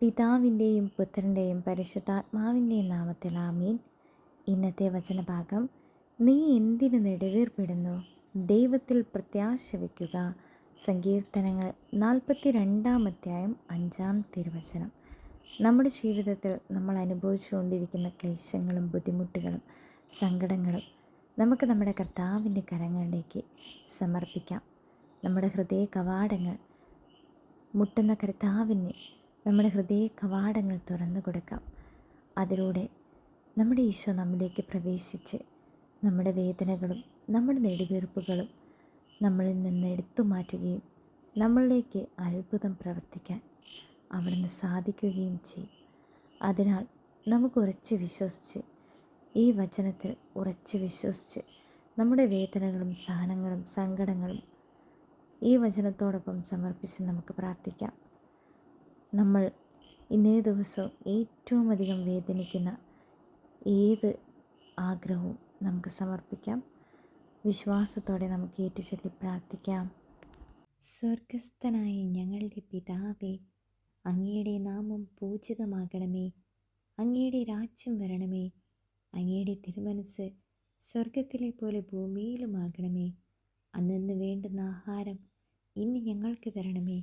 പിതാവിന്റെയും പുത്രന്റെയും പരിശുദ്ധാത്മാവിന്റെയും നാമത്തിൽ ആമീൻ. ഇന്നത്തെ വചനഭാഗം നീ എന്തിനു നെടുവേർപ്പെടുന്നു? ദൈവത്തിൽ പ്രത്യാശ വയ്ക്കുക സങ്കീർത്തനങ്ങൾ നാൽപ്പത്തി രണ്ടാം അധ്യായം അഞ്ചാം തിരുവചനം. നമ്മുടെ ജീവിതത്തിൽ നമ്മൾ അനുഭവിച്ചുകൊണ്ടിരിക്കുന്ന ക്ലേശങ്ങളും ബുദ്ധിമുട്ടുകളും സങ്കടങ്ങളും നമുക്ക് നമ്മുടെ കർത്താവിന്റെ കരങ്ങളിലേക്ക് സമർപ്പിക്കാം. നമ്മുടെ ഹൃദയ കവാടങ്ങൾ മുട്ടുന്ന കർത്താവിന് നമ്മുടെ ഹൃദയ കവാടങ്ങൾ തുറന്നു കൊടുക്കാം. അതിലൂടെ നമ്മുടെ ഈശോ നമ്മിലേക്ക് പ്രവേശിച്ച് നമ്മുടെ വേദനകളും നമ്മുടെ നെടുവീർപ്പുകളും നമ്മളിൽ നിന്ന് എടുത്തു മാറ്റുകയും നമ്മളിലേക്ക് അത്ഭുതം പ്രവർത്തിക്കാൻ അവിടുന്ന് സാധിക്കുകയും ചെയ്യും. അതിനാൽ നമുക്ക് ഉറച്ച് വിശ്വസിച്ച് ഈ വചനത്തിൽ ഉറച്ച് വിശ്വസിച്ച് നമ്മുടെ വേദനകളും സഹനങ്ങളും സങ്കടങ്ങളും ഈ വചനത്തോടൊപ്പം സമർപ്പിച്ച് നമുക്ക് പ്രാർത്ഥിക്കാം. നമ്മൾ ഇന്നേ ദിവസവും ഏറ്റവും അധികം വേദനിക്കുന്ന ഏത് ആഗ്രഹവും നമുക്ക് സമർപ്പിക്കാം. വിശ്വാസത്തോടെ നമുക്ക് ഏറ്റുചൊല്ലി പ്രാർത്ഥിക്കാം. സ്വർഗസ്ഥനായ ഞങ്ങളുടെ പിതാവേ അങ്ങയുടെ നാമം പൂജിതമാകണമേ. അങ്ങയുടെ രാജ്യം വരണമേ. അങ്ങയുടെ തിരുമനസ് സ്വർഗത്തിലെ പോലെ ഭൂമിയിലുമാകണമേ. അന്നു വേണ്ടുന്ന ആഹാരം ഇന്ന് ഞങ്ങൾക്ക് തരണമേ.